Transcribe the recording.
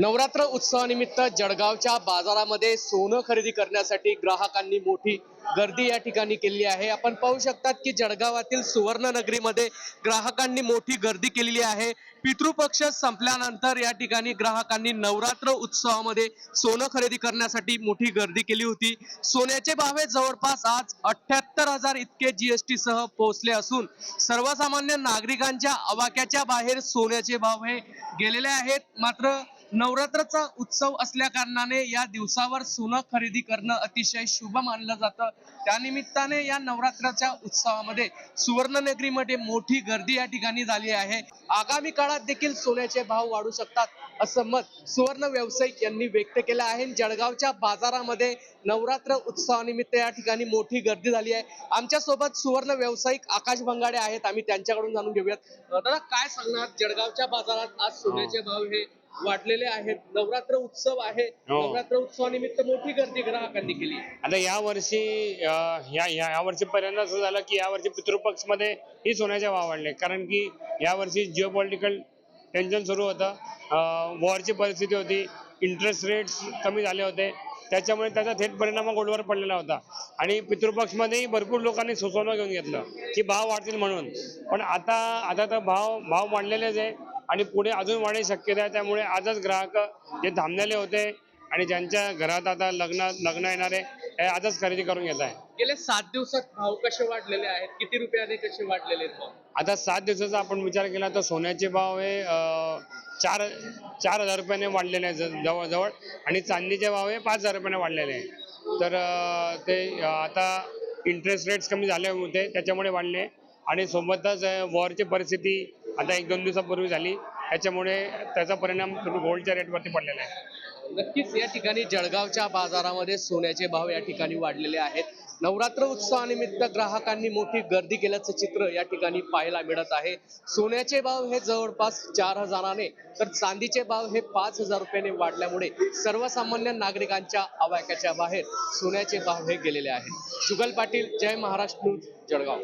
नवरात्र उत्सवानिमित्त जळगावच्या बाजारामध्ये सोनं खरेदी करण्यासाठी ग्राहकांनी मोठी गर्दी या ठिकाणी केलेली आहे. आपण पाहू शकतात की जळगावातील सुवर्णनगरीमध्ये ग्राहकांनी मोठी गर्दी केलेली आहे. पितृपक्ष संपल्यानंतर या ठिकाणी ग्राहकांनी नवरात्र उत्सवामध्ये सोनं खरेदी करण्यासाठी मोठी गर्दी केली होती. सोन्याचे भाव हे जवळपास आज अठ्याहत्तर हजार इतके जीएसटी सह पोहोचले असून सर्वसामान्य नागरिकांच्या आवाक्याच्या बाहेर सोन्याचे भाव हे गेलेले आहेत. मात्र नवरात्राचा उत्सव असल्या कारणाने या दिवसावर सोनं खरेदी करणं अतिशय शुभ मानलं जातं. त्यानिमित्ताने या नवरात्राच्या उत्सवामध्ये सुवर्णनगरीमध्ये मोठी गर्दी या ठिकाणी झाली आहे. आगामी काळात देखील सोन्याचे भाव वाढू शकतात असं मत सुवर्ण व्यावसायिक यांनी व्यक्त केलं आहे. जळगावच्या बाजारामध्ये नवरात्र उत्सवानिमित्त या ठिकाणी मोठी गर्दी झाली आहे. आमच्यासोबत सुवर्ण व्यावसायिक आकाश भंगाडे आहेत. आम्ही त्यांच्याकडून जाणून घेऊयात. दादा काय सांगणार? जळगावच्या बाजारात आज सोन्याचे भाव हे वाढलेले आहेत. नवरात्र उत्सव आहे. हो. नवरात्र उत्सवानिमित्त मोठी गर्दी ग्राहकांनी केली. आहे. आता या वर्षी अं, या या या वर्षी पहिल्यांदा असं झालं की या वर्षी पितृपक्षमध्ये ही सोन्याचे भाव वाढले. कारण की या वर्षी जिओ पॉलिटिकल टेन्शन सुरू होतं. वॉरची परिस्थिती होती. इंटरेस्ट रेट्स कमी झाले होते. त्याच्यामुळे त्याचा थेट परिणाम हा गोल्डवर पडलेला होता. आणि पितृपक्षमध्येही भरपूर लोकांनी सोनं घेऊन घेतलं की भाव वाढतील म्हणून. पण आता आता तर भाव भाव वाढलेलेच आहे. आणि पुढे अजून वाढायची शक्यता आहे. त्यामुळे आजच ग्राहक जे थांबलेले होते आणि ज्यांच्या घरात आता लग्न लग्न येणारे हे आजच खरेदी करून घेत आहे. गेल्या सात दिवसात भाव कसे वाढलेले आहेत? किती रुपयाने कसे वाढलेले आहेत भाव? आता सात दिवसाचा आपण विचार केला तर सोन्याचे भाव हे चार चार हजार रुपयाने वाढलेले आहे ज- जवळजवळ. आणि चांदीचे भाव हे पाच हजार रुपयाने वाढलेले आहे. तर ते आता इंटरेस्ट रेट्स कमी झाले होते त्याच्यामुळे वाढले. आणि सोबतच वॉरची परिस्थिती आता एक दोन दिवसापूर्वी झाली. त्याच्यामुळे त्याचा परिणाम गोल्डच्या रेटवरती पडलेला आहे. नक्कीच या ठिकाणी जळगावच्या बाजारामध्ये सोन्याचे भाव या ठिकाणी वाढलेले आहेत. नवरात्र उत्सवानिमित्त ग्राहकांनी मोठी गर्दी केल्याचं चित्र या ठिकाणी पाहायला मिळत आहे. सोन्याचे भाव हे जवळपास चार हजाराने तर चांदीचे भाव हे पाच हजार रुपयाने वाढल्यामुळे सर्वसामान्य नागरिकांच्या आवाक्याच्या बाहेर सोन्याचे भाव हे गेलेले आहेत. जुगल पाटील जय महाराष्ट्र न्यूज जळगाव.